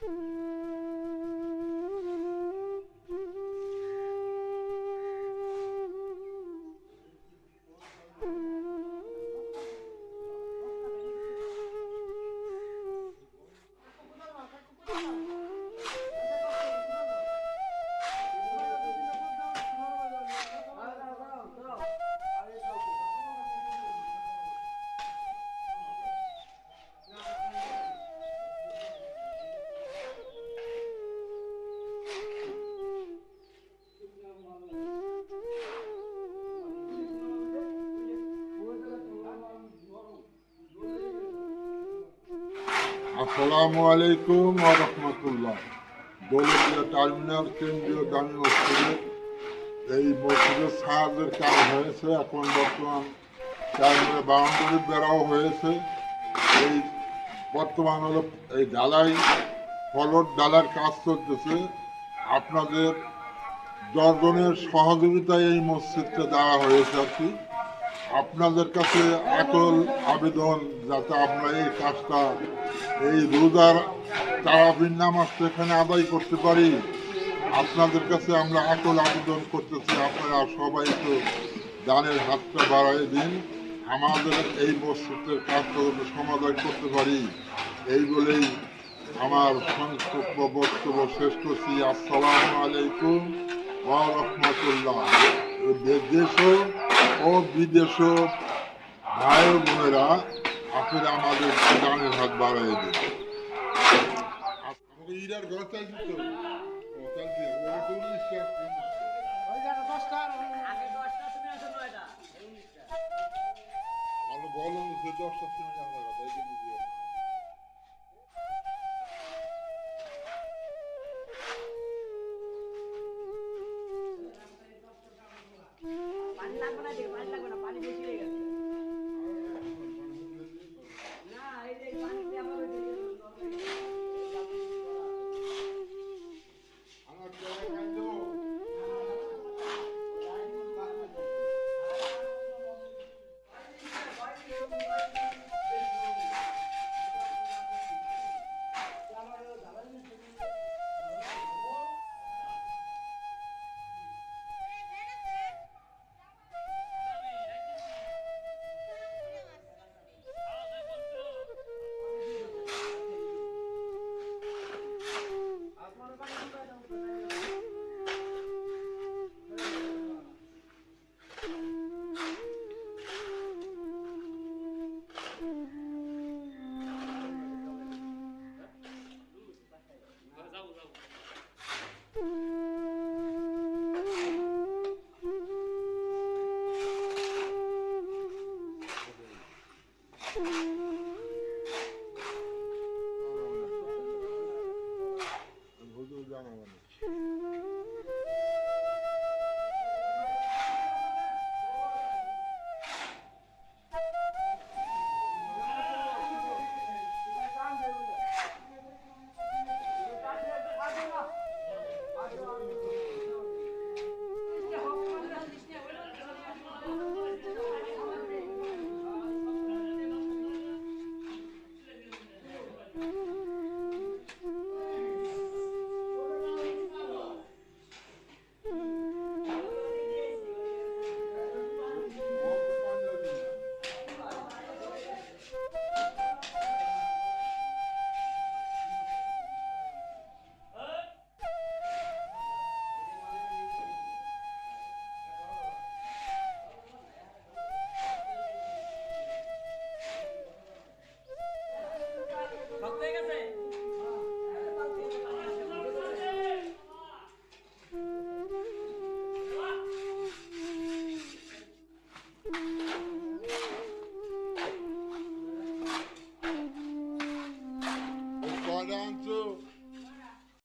Mm-hmm. আসসালামু আলাইকুম রহমতুল্লাহ। Daulatia terminal কেন্দ্রীয় দামি মসজিদে এই মসজিদের সাহায্যের কাজ হয়েছে, এখন বর্তমান টার্মিনাল বাউন্ডারি বেড়াও হয়েছে। এই বর্তমান হলো এই ডালাই ফলর ডালার কাজ চলতেছে। আপনাদের দশজনের সহযোগিতায় এই মসজিদটা দেওয়া হয়েছে আর কি। আপনাদের কাছে একল আবেদন যাতে আমরা এই কাজটা, এই রোজার তারাবির নামাজটা এখানে আদায় করতে পারি। আপনাদের কাছে আমরা একল আবেদন করতেছি। আপনারা সবাই তো দানের হাতটা বাড়াই দিন। আমাদের এই মসজিদের কাজটা সমাধান করতে পারি। এই বলেই আমার সংক্ষিপ্ত বক্তব্য শেষ করছি। আসসালামু আলাইকুম ওয়া রাহমাতুল্লাহ। দেশ ও বিদেশ ভাই বোনেরা আপনারা আমাদের দানের হাত বাড়াই দিন। বলুন ইরার ঘর চাইছি। তো বলো যে দশটার সময় পানি লাগবে না পানি বেশি গেছে। заново.